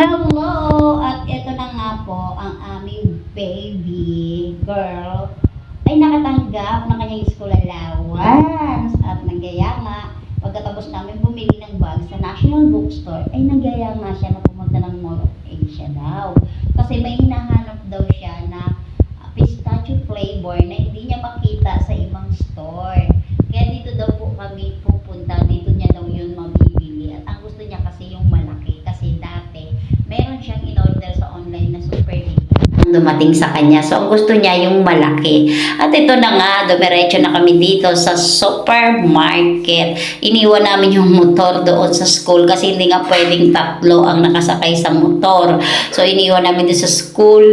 Hello! At ito na nga po ang aming baby girl. Ay nakatanggap ng kanyang school allowance at nagyaya nga pagkatapos namin bumili ng bag sa National Bookstore ay nagyaya nga siya na pumunta ng Mall of Asia daw. Kasi may hinahanap daw siya na pistachio flavor na hindi niya makita sa ibang store. Kaya dito daw po kami pupunta dumating sa kanya. So, ang gusto niya yung malaki. At ito na nga, dumiretso na kami dito sa supermarket. Iniwan namin yung motor doon sa school kasi hindi nga pwedeng tatlo ang nakasakay sa motor. So, iniwan namin doon sa school.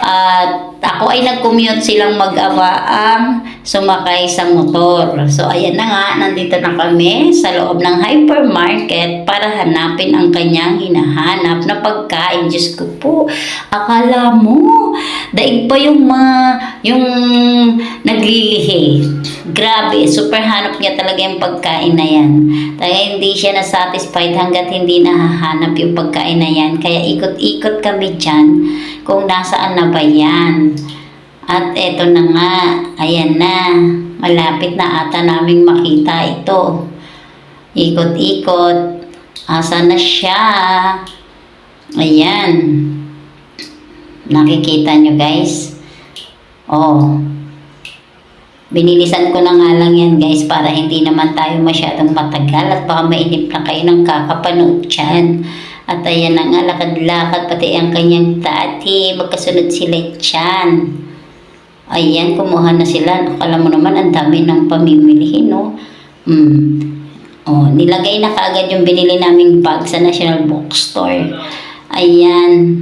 At ako ay nag-commute silang mag-ama ang sumakay sa motor. So, ayan na nga, nandito na kami sa loob ng hypermarket para hanapin ang kanyang hinahanap na pagkain. Diyos ko po, akala mo, daig pa yung mga, yung naglilihi. Grabe, super hanap niya talaga yung pagkain na yan. Talaga hindi siya na-satisfied hanggat hindi nahahanap yung pagkain na yan. Kaya ikot-ikot kami dyan kung nasaan na ba yan. At eto na nga, ayan na. Malapit na ata naming makita ito. Ikot-ikot. Asa na siya? Ayan. Nakikita nyo guys? Oh. Binilisan ko na nga lang yan guys para hindi naman tayo masyadong matagal at baka mainip na kayo ng kakapanood dyan. At ayan na nga, lakad-lakad pati ang kanyang tati. Magkasunod sila dyan. Ayan, kumuha na sila. Akala mo naman, ang dami ng pamimilihin, no? Hmm. Oh, nilagay na kaagad yung binili naming bag sa National Bookstore. Ayan.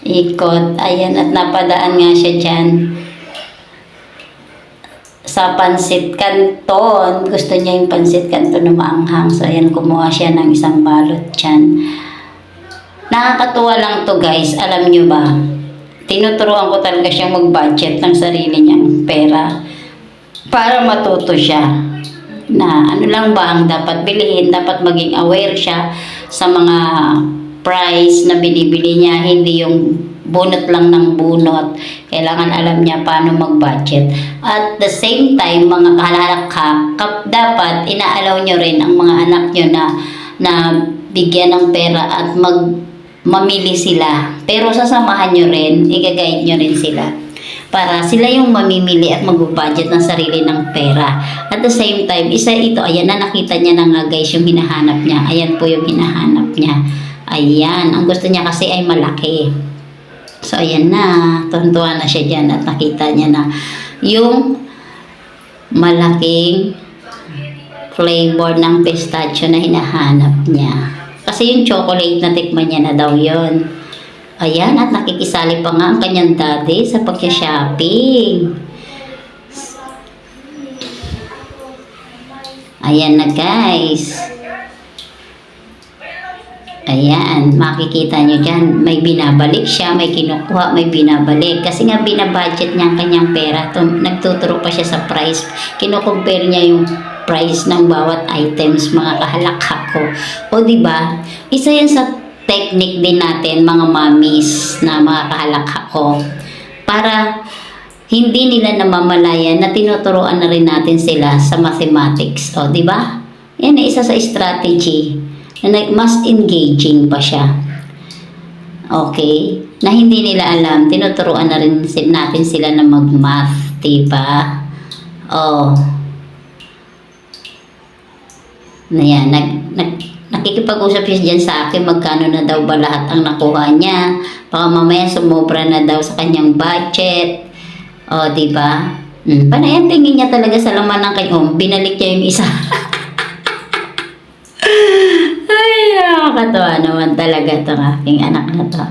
Ikot. Ayan, at napadaan nga siya dyan sa pansit canton. Gusto niya yung pansit canton na maanghang. So, ayan, kumuha siya ng isang balot dyan. Nakakatuwa lang to guys. Alam nyo ba? Tinuturuan ko talaga siyang mag-budget ng sarili niyang pera para matuto siya na ano lang ba ang dapat bilhin, dapat maging aware siya sa mga price na binibili niya, hindi yung bunot lang ng bunot. Kailangan alam niya paano mag-budget. At the same time, mga kahalakap, kap, dapat inaalaw niyo rin ang mga anak niyo na na bigyan ng pera at mag mamili sila. Pero sasamahan nyo rin, i-guide nyo rin sila para sila yung mamimili at mag-budget ng sarili ng pera. At the same time, isa ito, ayan na nakita niya na nga guys yung hinahanap niya. Ayan po yung hinahanap niya. Ayan, ang gusto niya kasi ay malaki. So ayan na, tuntuan na siya dyan at nakita niya na yung malaking flavor ng pistachio na hinahanap niya. Kasi yung chocolate na tikman niya na daw yon. Ayan, at nakikisali pa nga ang kanyang daddy sa pag-shopping. Ayan na guys. Ayan, makikita nyo dyan. May binabalik siya, may kinukuha, may binabalik. Kasi nga binabudget niya ang kanyang pera. Nagtuturo pa siya sa price. Kinukompare niya yung price ng bawat items, mga kahalakha ko. O ba? Isa yan sa technique din natin, mga mommies na mga kahalakha ko. Para hindi nila namamalayan na tinuturoan na rin natin sila sa mathematics. O, ba? Yan ay isa sa strategy nag- mas engaging pa siya. Okay? Na hindi nila alam, tinuturoan na rin natin sila na mag-math, di ba? Oh. Na yan, nag, nag, nakikipag-usap siya dyan sa akin magkano na daw ba lahat ang nakuha niya. Baka mamaya sumobra na daw sa kanyang budget. O, di ba? Hmm. Panayan tingin niya talaga sa laman ng kanyang. Binalik niya yung isa. Ay, nakakatawa naman talaga itong aking anak na to.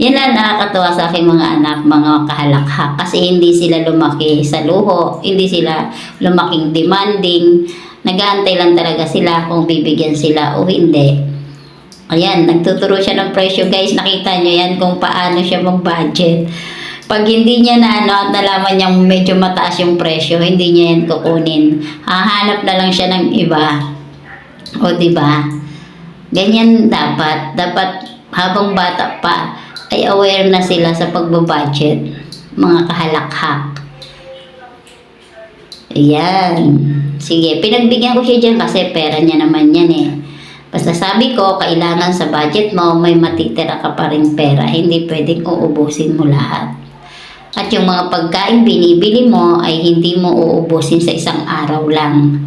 Yan lang nakakatawa sa aking mga anak, mga kahalakha. Kasi hindi sila lumaki sa luho, hindi sila lumaking demanding. Nagaantay lang talaga sila kung bibigyan sila o hindi. Ayan, nagtuturo siya ng presyo guys. Nakita niyo yan kung paano siya mag-budget. Pag hindi niya na ano at nalaman niyang medyo mataas yung presyo, hindi niya yan kukunin. Hahanap na lang siya ng iba. O, di ba? Ganyan dapat. Dapat habang bata pa ay aware na sila sa pagbabudget. Mga kahalakhak. Ayan. Sige, pinagbigyan ko siya dyan kasi pera niya naman yan eh. Basta sabi ko, kailangan sa budget mo, may matitira ka pa rin pera. Hindi pwedeng uubusin mo lahat. At yung mga pagkain binibili mo ay hindi mo uubusin sa isang araw lang.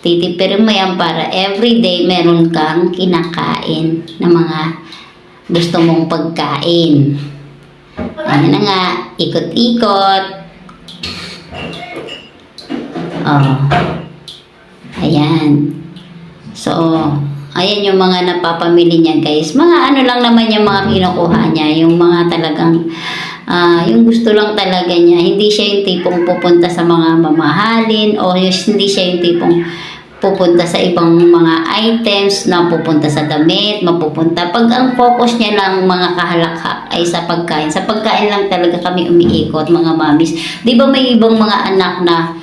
Titipirin mo yan para everyday meron kang kinakain na mga gusto mong pagkain. Ayan na nga, ikot-ikot. Oh. Ayan. So, ayan yung mga napapamili niya guys. Mga ano lang naman yung mga kinukuha niya. Yung mga talagang, ah, yung gusto lang talaga niya. Hindi siya yung tipong pupunta sa mga mamahalin o hindi siya yung tipong pupunta sa ibang mga items na pupunta sa damit, mapupunta. Pag ang focus niya lang mga kahalakhak ay sa pagkain. Sa pagkain lang talaga kami umiikot mga mamis. Di ba may ibang mga anak na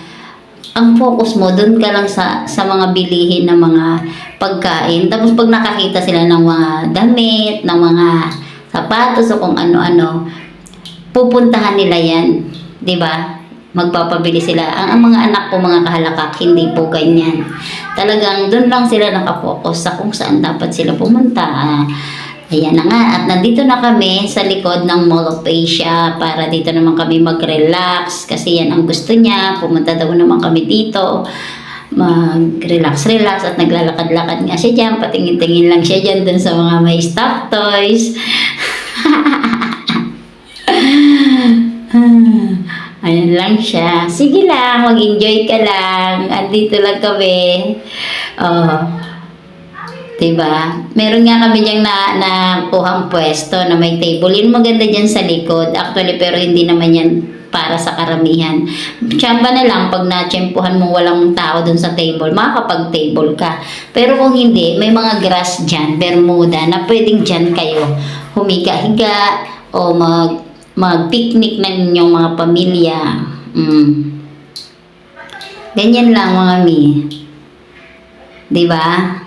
ang focus mo doon ka lang sa sa mga bilihin ng mga pagkain. Tapos pag nakakita sila ng mga damit, ng mga sapatos o kung ano-ano, pupuntahan nila yan. 'Di ba? Magpapabili sila. Ang, ang mga anak ko, mga kahalakak, hindi po ganyan. Talagang doon lang sila nakafocus sa kung saan dapat sila pumunta. Ayan na nga. At nandito na kami sa likod ng Mall of Asia para dito naman kami mag-relax kasi yan ang gusto niya. Pumunta daw naman kami dito mag-relax-relax at naglalakad-lakad nga siya dyan. Patingin-tingin lang siya dyan dun sa mga may stuffed toys. Ayan lang siya. Sige lang, mag-enjoy ka lang. Andito lang kami. Oh. Diba? Meron nga kami diyang na, na kuhang pwesto na may table. Yun maganda dyan sa likod. Actually, pero hindi naman yan para sa karamihan. Tsamba na lang pag natsempuhan mo walang tao dun sa table, makakapag-table ka. Pero kung hindi, may mga grass dyan, bermuda, na pwedeng dyan kayo humiga-higa o mag mag-picnic ng inyong mga pamilya. Mm. Ganyan lang mga mi. 'Di ba?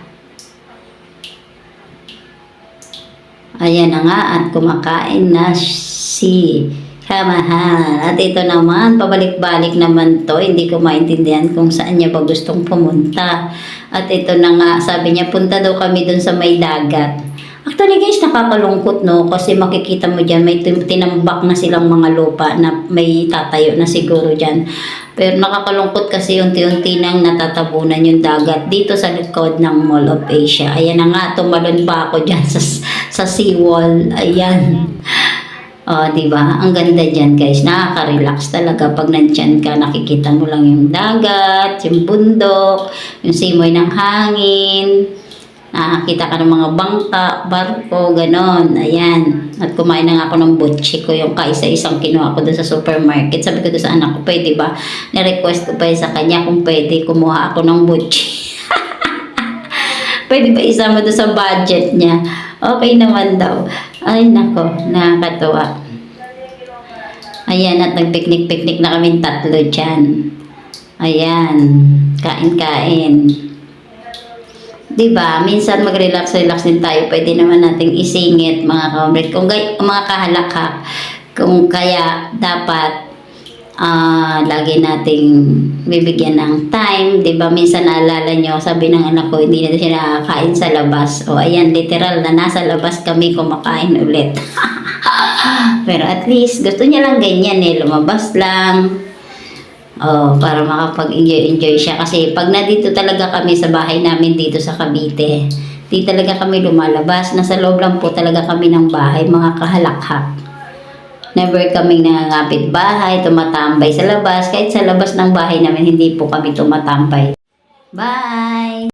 Ayan na nga at kumakain na si Kamahal. At ito naman, pabalik-balik naman to. Hindi ko maintindihan kung saan niya ba gustong pumunta. At ito na nga, sabi niya, punta daw kami dun sa may dagat. Actually guys, nakakalungkot no kasi makikita mo dyan may tin- tinambak na silang mga lupa na may tatayo na siguro dyan. Pero nakakalungkot kasi unti-unti nang natatabunan yung dagat dito sa likod ng Mall of Asia. Ayan na nga, tumalon pa ako dyan sa, sa seawall. Ayan. Oh, di ba? Ang ganda diyan, guys. Nakaka-relax talaga pag nandiyan ka, nakikita mo lang yung dagat, yung bundok, yung simoy ng hangin. Nakakita ka ng mga bangka, barko, ganon. Ayan. At kumain na nga ako ng butchi ko, yung kaisa-isang kinuha ko doon sa supermarket. Sabi ko doon sa anak ko, pwede ba? Na-request ko pa sa kanya kung pwede kumuha ako ng butchi. pwede ba isama doon sa budget niya? Okay naman daw. Ay, nako, nakakatuwa. Ayan, at nag-picnic-picnic na kami tatlo dyan. Ayan, kain-kain. 'Di ba? Minsan mag-relax-relax din tayo. Pwede naman nating isingit mga kamrit. Kung mga kahalakhak, kung kaya dapat ah lagi nating bibigyan ng time, 'di ba? Minsan naalala nyo, sabi ng anak ko, hindi na siya nakakain sa labas. O ayan, literal na nasa labas kami kumakain ulit. Pero at least gusto niya lang ganyan eh, lumabas lang. Oh, para makapag-enjoy-enjoy siya. Kasi pag nandito talaga kami sa bahay namin dito sa Cavite, di talaga kami lumalabas. Nasa loob lang po talaga kami ng bahay, mga kahalakhak. Never kaming nangangapit bahay, tumatambay sa labas. Kahit sa labas ng bahay namin, hindi po kami tumatambay. Bye!